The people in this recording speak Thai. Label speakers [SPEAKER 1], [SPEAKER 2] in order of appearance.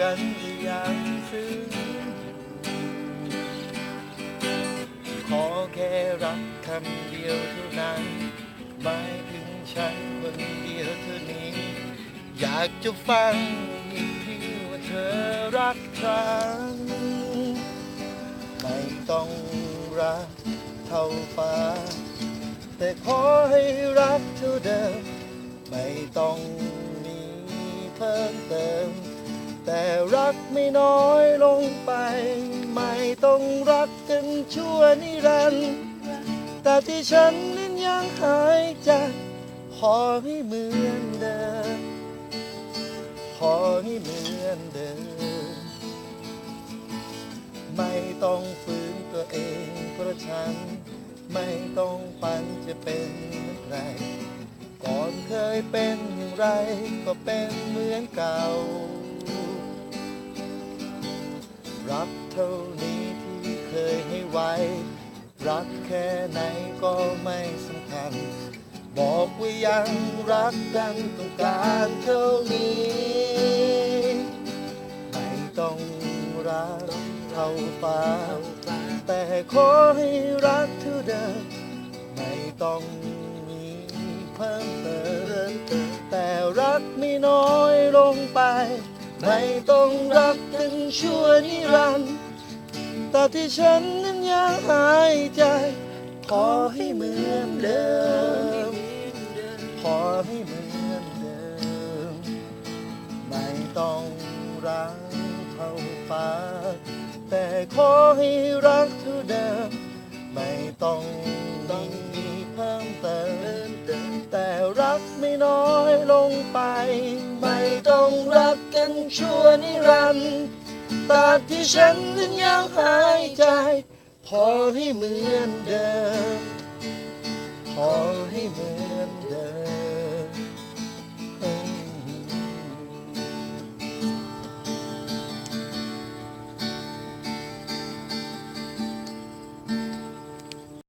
[SPEAKER 1] กันอย่างซึ้งขอแค่รักคำเดียวเท่านั้นหมายถึงฉันคนเดียวเท่านี้ อยากจะฟังอีกทีว่าเธอรักฉันไม่ต้องรักเท่าฟ้า แต่ขอให้รักเท่าเดิมไม่ต้องมีเพิ่มเติม รักไม่น้อยลงไป ไม่ต้องรักกันชั่วนิรันดร์แต่ที่ฉันนั้นยังหายใจขอให้เหมือนเดิมขอให้เหมือนเดิมไม่ต้องฝืนตัวเองเพราะฉัน ไม่ต้องปันจะเป็นเมือนใครก่อนเคยเป็นอย่างไรก็เป็นเหมือนเก่า เท่านี้ที่เคยให้ไว้ รักแค่ไหนก็ไม่สำคัญ บอกว่ายังรักกันต้องการเท่านี้ ไม่ต้องรักเท่าฟ้า แต่ขอให้รักเท่าเดิมไม่ต้องมีเพิ่มเติมแต่รักไม่น้อยลงไป ไม่ต้องรักกันชั่วนิรันดร์แต่ที่ฉันนั้นยังหายใจ ขอให้เหมือนเดิม ขอให้เหมือนเดิม ไม่ต้องรักเท่าฟ้า แต่ขอให้รักเท่าเดิม ไม่ต้องต้องมีเพิ่มเติม แต่รักไม่น้อยลงไปไนชั่วนิรันดร์ตราบที่ฉันนั้นยังหายใจ พอให้เหมือนเดิม